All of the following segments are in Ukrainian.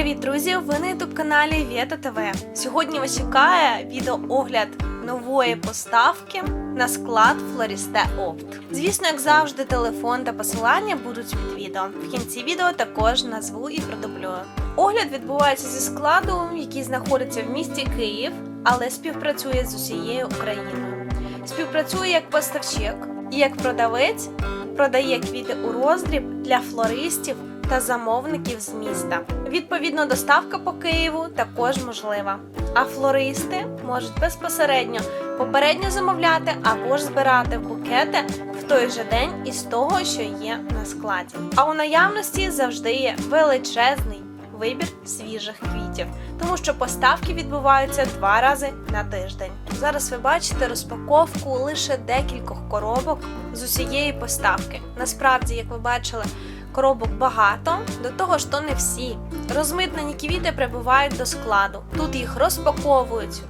Привіт, друзі! Ви на youtube каналі Вєта ТВ. Сьогодні вас чекає відеоогляд нової поставки на склад Флорісте Опт. Звісно, як завжди, телефон та посилання будуть під відео. В кінці відео також назву і продублюю. Огляд відбувається зі складу, який знаходиться в місті Київ, але співпрацює з усією Україною. Співпрацює як поставщик і як продавець, продає квіти у роздріб для флористів та замовників з міста. Відповідно, доставка по Києву також можлива. А флористи можуть безпосередньо попередньо замовляти або ж збирати букети в той же день із того, що є на складі. А у наявності завжди є величезний вибір свіжих квітів, тому що поставки відбуваються два рази на тиждень. Зараз ви бачите розпаковку лише декількох коробок з усієї поставки. Насправді, як ви бачили, коробок багато, до того ж, то не всі. Розмитнені квіти прибувають до складу. Тут їх розпаковують,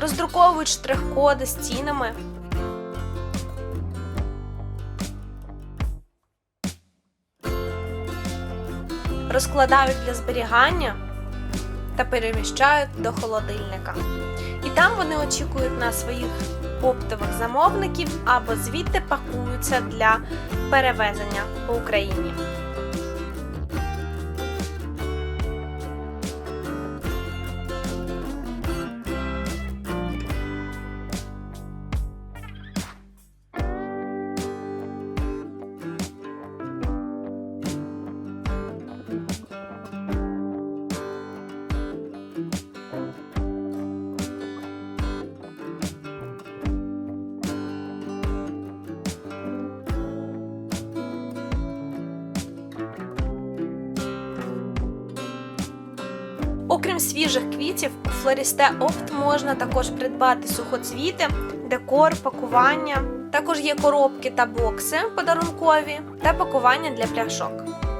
роздруковують штрих-коди з цінами. Розкладають для зберігання та переміщають до холодильника. І там вони очікують на своїх оптових замовників або звідти пакуються для перевезення по Україні. Окрім свіжих квітів, у Флорісте Опт можна також придбати сухоцвіти, декор, пакування. Також є коробки та бокси подарункові та пакування для пляшок.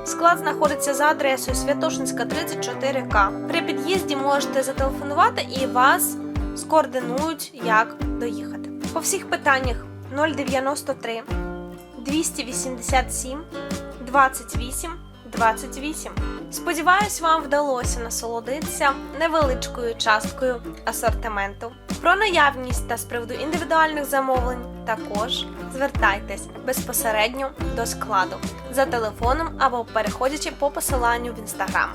Склад знаходиться за адресою Святошинська 34К. При під'їзді можете зателефонувати і вас скоординують, як доїхати. По всіх питаннях 093 287 28 28. Сподіваюсь, вам вдалося насолодитися невеличкою часткою асортименту. Про наявність та з приводу індивідуальних замовлень також звертайтесь безпосередньо до складу за телефоном або переходячи по посиланню в інстаграм.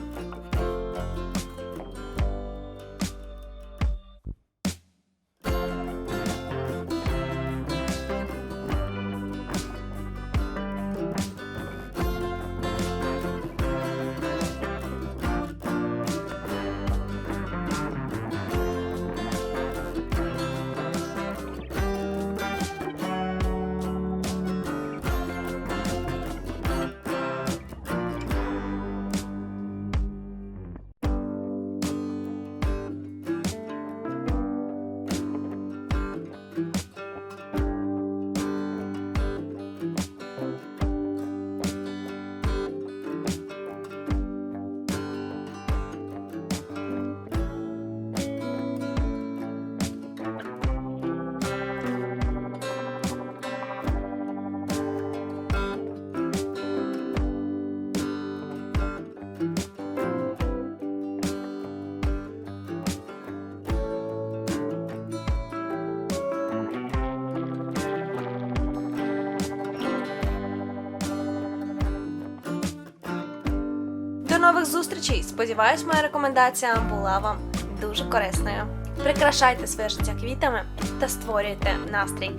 До нових зустрічей! Сподіваюсь, моя рекомендація була вам дуже корисною. Прикрашайте своє життя квітами та створюйте настрій